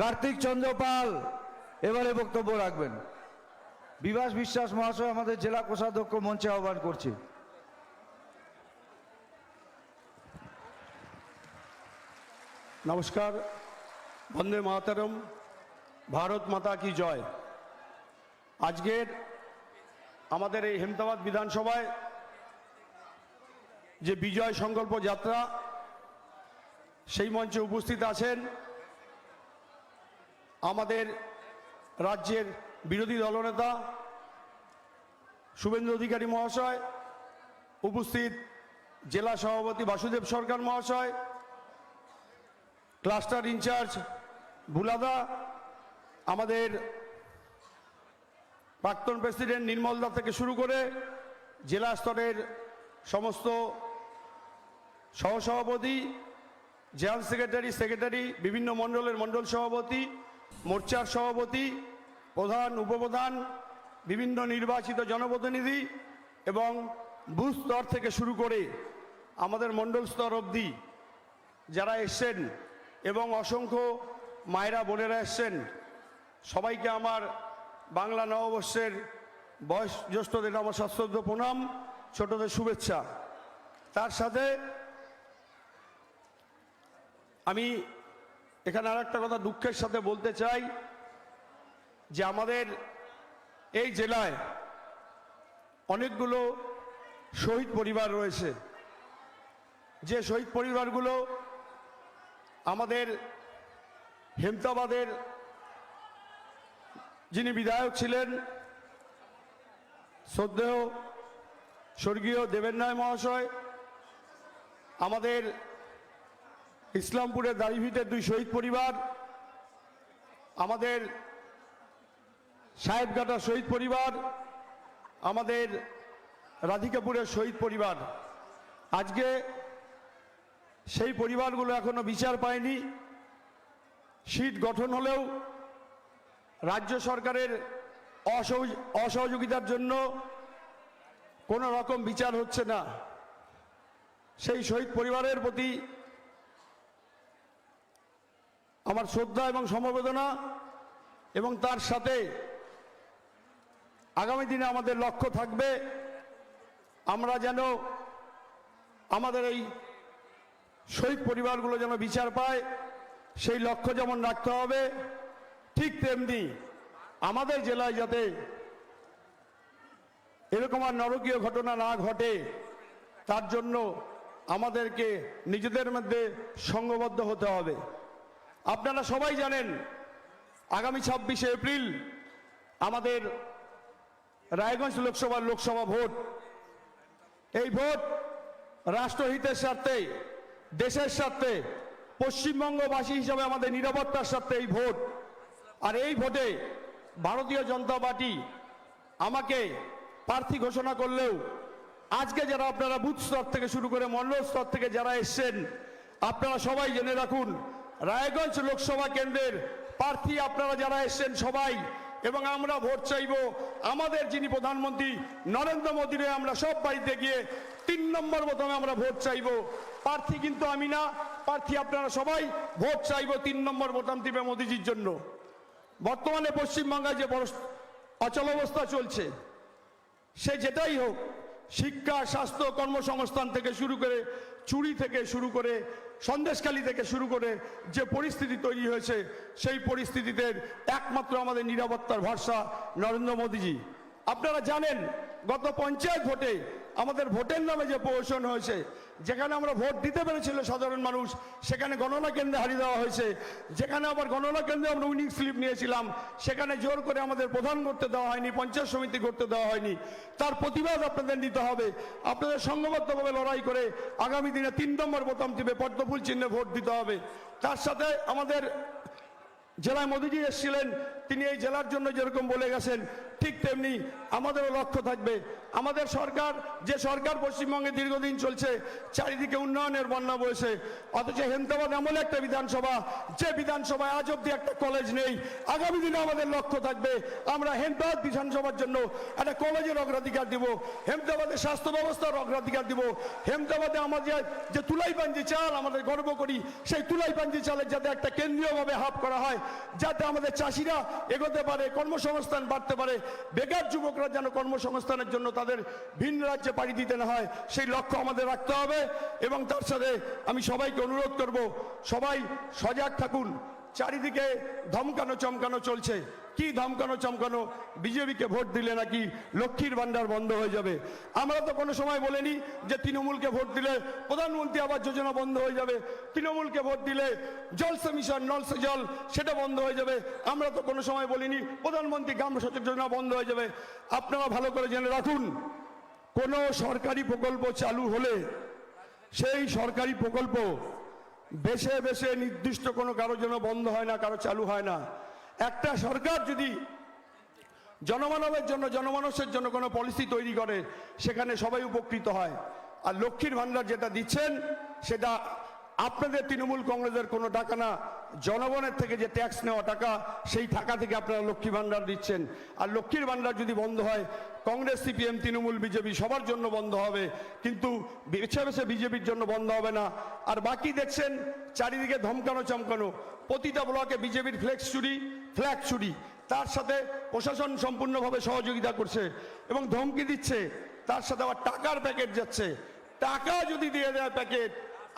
কার্তিক চন্দ্র পাল, এবারে বক্তব্য রাখবেন। বিভাস বিশ্বাস মহাশয় আমাদের জেলা কোষাধ্যক্ষ মঞ্চে আহ্বান করছি। নমস্কার, বন্দে মাতারম, ভারত মাতা কি জয়। আজকের আমাদের এই হেমতাবাদ বিধানসভায় যে বিজয় সংকল্প যাত্রা, সেই মঞ্চে উপস্থিত আছেন আমাদের রাজ্যের বিরোধী দলনেতা শুভেন্দু অধিকারী মহাশয়, উপস্থিত জেলা সভাপতি বাসুদেব সরকার মহাশয়, ক্লাস্টার ইনচার্জ ভুলাদা, আমাদের প্রাক্তন প্রেসিডেন্ট নির্মলদা থেকে শুরু করে জেলা স্তরের সমস্ত সহসভাপতি, জেনারেল সেক্রেটারি সেক্রেটারি, বিভিন্ন মণ্ডলের মণ্ডল সভাপতি মোর্চার সভাপতি, প্রধান, উপপ্রধান, বিভিন্ন নির্বাচিত জনপ্রতিনিধি এবং বুথ স্তর থেকে শুরু করে আমাদের মণ্ডল স্তর অবধি যারা এসছেন এবং অসংখ্য মায়েরা, বোনেরা এসছেন, সবাইকে আমার বাংলা নববর্ষের বয়স জ্যেষ্ঠদের আমার সশ্রদ্ধ প্রণাম, ছোটদের শুভেচ্ছা। তার সাথে আমি এখানে আর একটা কথা দুঃখের সাথে বলতে চাই, যে আমাদের এই জেলায় অনেকগুলো শহীদ পরিবার রয়েছে। যে শহীদ পরিবারগুলো আমাদের হেমতাবাদের যিনি বিধায়ক ছিলেন, শ্রদ্ধেয় স্বর্গীয় দেবেন রায় মহাশয়, আমাদের ইসলামপুরের দাড়িভিটের দুই শহীদ পরিবার, আমাদের সাহেবঘাটা শহীদ পরিবার, আমাদের রাধিকাপুরের শহীদ পরিবার। আজকে সেই পরিবারগুলো এখনও বিচার পায়নি। সিট গঠন হলেও রাজ্য সরকারের অসহযোগ- অসহযোগিতার জন্য কোনো রকম বিচার হচ্ছে না। সেই শহীদ পরিবারের প্রতি আমার শ্রদ্ধা এবং সমবেদনা এবং তার সাথে আগামী দিনে আমাদের লক্ষ্য থাকবে, আমরা যেন আমাদের এই শহীদ পরিবারগুলো যেন বিচার পায়, সেই লক্ষ্য যেমন রাখতে হবে, ঠিক তেমনি আমাদের জেলায় যাতে এরকম আর নরকীয় ঘটনা না ঘটে, তার জন্য আমাদেরকে নিজেদের মধ্যে সঙ্গবদ্ধ হতে হবে। আপনারা সবাই জানেন, আগামী ছাব্বিশে এপ্রিল আমাদের রায়গঞ্জ লোকসভার লোকসভা ভোট। এই ভোট রাষ্ট্রহিতের স্বার্থে, দেশের স্বার্থে, পশ্চিমবঙ্গবাসী হিসাবে আমাদের নিরাপত্তার স্বার্থে এই ভোট। আর এই ভোটে ভারতীয় জনতা পার্টি আমাকে প্রার্থী ঘোষণা করলেও আজকে যারা আপনারা বুথ স্তর থেকে শুরু করে মণ্ডল স্তর থেকে যারা এসছেন, আপনারা সবাই জেনে রাখুন রায়গঞ্জ লোকসভা কেন্দ্রের প্রার্থী আপনারা যারা এসছেন সবাই, এবং আমরা ভোট চাইব, আমাদের যিনি প্রধানমন্ত্রী নরেন্দ্র মোদীর আমরা সব বাড়িতে গিয়ে তিন নম্বর বোতামে আমরা ভোট চাইব। প্রার্থী কিন্তু আমি না, প্রার্থী আপনারা সবাই ভোট চাইব তিন নম্বর বোতাম দিবে মোদীজির জন্য। বর্তমানে পশ্চিমবঙ্গে যে বড় অচল অবস্থা চলছে, সে যেটাই হোক, শিক্ষা, স্বাস্থ্য, কর্মসংস্থান থেকে শুরু করে চুরি থেকে শুরু করে, সন্দেশখালি থেকে শুরু করে যে পরিস্থিতি তৈরি হয়েছে, সেই পরিস্থিতিতে একমাত্র আমাদের নিরাপত্তার ভরসা নরেন্দ্র মোদীজি। আপনারা জানেন গত পঞ্চায়েত ভোটে আমাদের ভোটের নামে যে প্রহসন হয়েছে, যেখানে আমরা ভোট দিতে পেরেছিল সাধারণ মানুষ, সেখানে গণনা কেন্দ্রে হারিয়ে দেওয়া হয়েছে। যেখানে আবার গণনা কেন্দ্রে আমরা উইনিং স্লিপ নিয়েছিলাম, সেখানে জোর করে আমাদের প্রধান করতে দেওয়া হয়নি, পঞ্চায়েত সমিতি করতে দেওয়া হয়নি। তার প্রতিবাদ আপনাদের নিতে হবে। আপনাদের সংঘবদ্ধভাবে লড়াই করে আগামী দিনে তিন নম্বর বোতাম টিপে পদ্মফুল চিহ্নে ভোট দিতে হবে। তার সাথে আমাদের জেলায় মোদীজি এসেছিলেন, তিনি এই জেলার জন্য যেরকম বলে গেছেন ঠিক তেমনি আমাদেরও লক্ষ্য থাকবে। আমাদের সরকার, যে সরকার পশ্চিমবঙ্গে দীর্ঘদিন চলছে, চারিদিকে উন্নয়নের বন্যা বয়েছে অথচ হেমতাবাদ এমন একটা বিধানসভা, যে বিধানসভায় আজ অব্দি একটা কলেজ নেই। আগামী দিনে আমাদের লক্ষ্য থাকবে, আমরা হেমতাবাদ বিধানসভার জন্য একটা কলেজের অগ্রাধিকার দিব। হেমতাবাদের স্বাস্থ্য ব্যবস্থার অগ্রাধিকার দিব। হেমতাবাদে আমাদের যে তুলাই পাঞ্জি চাল আমাদের গর্ব করি, সেই তুলাই পাঞ্জি চালের যাতে একটা কেন্দ্রীয়ভাবে হাব করা হয়, যাতে আমাদের চাষিরা এগোতে পারে, কর্মসংস্থান বাড়তে পারে বেকার যুবকরা যেন কর্মসংস্থানের জন্য তাদের ভিন্ন রাজ্যে পাড়ি দিতে না হয়, সেই লক্ষ্য আমাদের রাখতে হবে। এবং তার সাথে আমি সবাইকে অনুরোধ করব, সবাই সজাগ থাকুন। চারিদিকে ধমকানো চমকানো চলছে। কি ধমকানো চমকানো? বিজেপিকে ভোট দিলে নাকি লক্ষ্মীর ভান্ডার বন্ধ হয়ে যাবে? আমরা তো কোনো সময় বলিনি যে তৃণমূলকে ভোট দিলে প্রধানমন্ত্রী আবাস যোজনা বন্ধ হয়ে যাবে। তৃণমূলকে ভোট দিলে জলসে মিশন, নলসে জল, সেটা বন্ধ হয়ে যাবে। আমরা তো কোনো সময় বলিনি প্রধানমন্ত্রী গ্রাম সচেতন যোজনা বন্ধ হয়ে যাবে। আপনারা ভালো করে জেনে রাখুন, কোনো সরকারি প্রকল্প চালু হলে সেই সরকারি প্রকল্প বেছে বেছে নির্দিষ্ট কোনো কারোর জন্য বন্ধ হয় না, কারও চালু হয় না। একটা সরকার যদি জনমানবের জন্য, জনমানুষের জন্য কোনো পলিসি তৈরি করে, সেখানে সবাই উপকৃত হয়। আর লক্ষ্মীর ভাণ্ডার যেটা দিচ্ছেন, সেটা আপনাদের তৃণমূল কংগ্রেসের কোনো টাকা না, জনগণের থেকে যে ট্যাক্স নেওয়া টাকা, সেই টাকা থেকে আপনারা লক্ষ্মী ভাণ্ডার দিচ্ছেন। আর লক্ষ্মীর ভাণ্ডার যদি বন্ধ হয়, কংগ্রেস, সিপিএম, তৃণমূল, বিজেপি সবার জন্য বন্ধ হবে। কিন্তু বেছে বেছে বিজেপির জন্য বন্ধ হবে না। আর বাকি দেখছেন, চারিদিকে ধমকানো চমকানো। প্রতিটা ব্লকে বিজেপির ফ্লেক্স চুরি ফ্ল্যাগ চুরি। তার সাথে প্রশাসন সম্পূর্ণভাবে সহযোগিতা করছে এবং ধমকি দিচ্ছে। তার সাথে আবার টাকার প্যাকেট যাচ্ছে। টাকা যদি দিয়ে দেয় প্যাকেট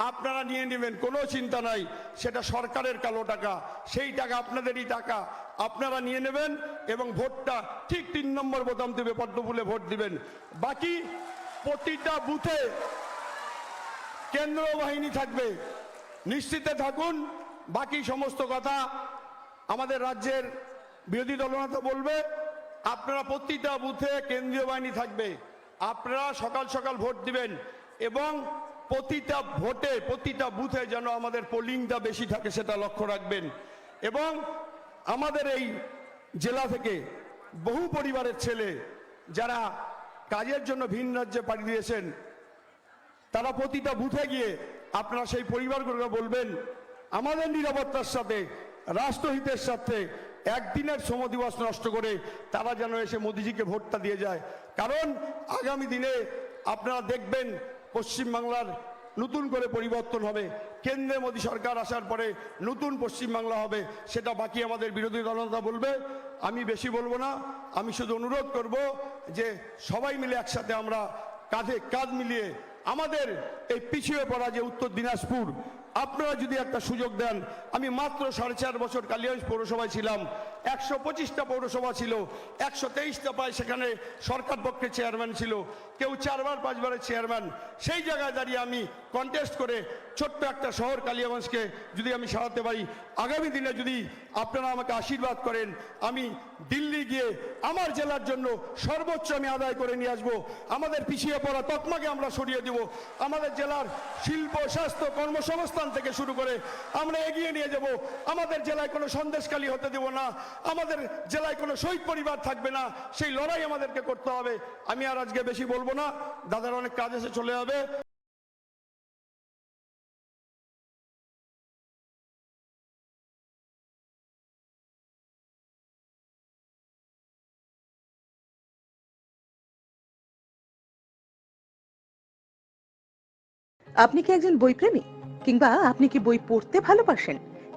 আপনারা নিয়ে নেবেন, কোনো চিন্তা নাই। সেটা সরকারের কালো টাকা, সেই টাকা আপনাদেরই টাকা। আপনারা নিয়ে নেবেন এবং ভোটটা ঠিক তিন নম্বর বোতাম দেবে, পদ্মফুলে ভোট দিবেন। বাকি প্রতিটা বুথে কেন্দ্র বাহিনী থাকবে। নিশ্চিতে থাকুন, বাকি সমস্ত কথা আমাদের রাজ্যের বিরোধী দলনেতা বলবে, আপনারা প্রতিটা বুথে কেন্দ্রীয় বাহিনী থাকবে। আপনারা সকাল সকাল ভোট দিবেন এবং প্রতিটা ভোটে, প্রতিটা বুথে যেন আমাদের পোলিংটা বেশি থাকে সেটা লক্ষ্য রাখবেন। এবং আমাদের এই জেলা থেকে বহু পরিবারের ছেলে যারা কাজের জন্য ভিন রাজ্যে পাড়ি দিয়েছেন, তারা প্রতিটা বুথে গিয়ে আপনারা সেই পরিবারগুলোকে বলবেন, আমাদের নিরাপত্তার সাথে, রাষ্ট্রহিতের সাথে একদিনের শ্রম দিবস নষ্ট করে তারা যেন এসে মোদিজিকে ভোটটা দিয়ে যায়। কারণ আগামী দিনে আপনারা দেখবেন পশ্চিমবাংলার নতুন করে পরিবর্তন হবে। কেন্দ্রে মোদী সরকার আসার পরে নতুন পশ্চিমবাংলা হবে, সেটা বাকি আমাদের বিরোধী দলনেতা বলবে। আমি বেশি বলব না, আমি শুধু অনুরোধ করব যে সবাই মিলে একসাথে আমরা কাঁধে কাঁধ মিলিয়ে আমাদের এই পিছিয়ে পড়া যে উত্তর দিনাজপুর, আপনারা যদি একটা সুযোগ দেন, আমি মাত্র সাড়ে চার বছর কালিয়াগঞ্জ পৌরসভায় ছিলাম একশো পঁচিশটা পৌরসভা ছিল, একশো তেইশটা পায় সেখানে সরকার পক্ষে চেয়ারম্যান ছিল, কেউ চারবার, পাঁচবারের চেয়ারম্যান। সেই জায়গায় দাঁড়িয়ে আমি কন্টেস্ট করে ছোট্ট একটা শহর কালিয়াগঞ্জকে যদি আমি সারাতে পারি, আগামী দিনে যদি আপনারা আমাকে আশীর্বাদ করেন, আমি দিল্লি গিয়ে আমার জেলার জন্য সর্বোচ্চ আমি আদায় করে নিয়ে আসব। আমাদের পিছিয়ে পড়া তকমাকে আমরা সরিয়ে দিব। আমাদের জেলার শিল্প, স্বাস্থ্য, কর্মসংস্থান থেকে শুরু করে আমরা এগিয়ে নিয়ে যাব। আমাদের জেলায় কোনো সন্দেশকালী হতে দেব না। আমাদের জেলায় কোনো শহীদ পরিবার থাকবে না, সেই লড়াই আমাদেরকে করতে হবে। আমি আর আজকে বেশি বলব না, দাদার অনেক কাজ এসে চলে যাবে। আপনি কি একজন বইপ্রেমী? কিংবা আপনি কি বই পড়তে ভালোবাসেন?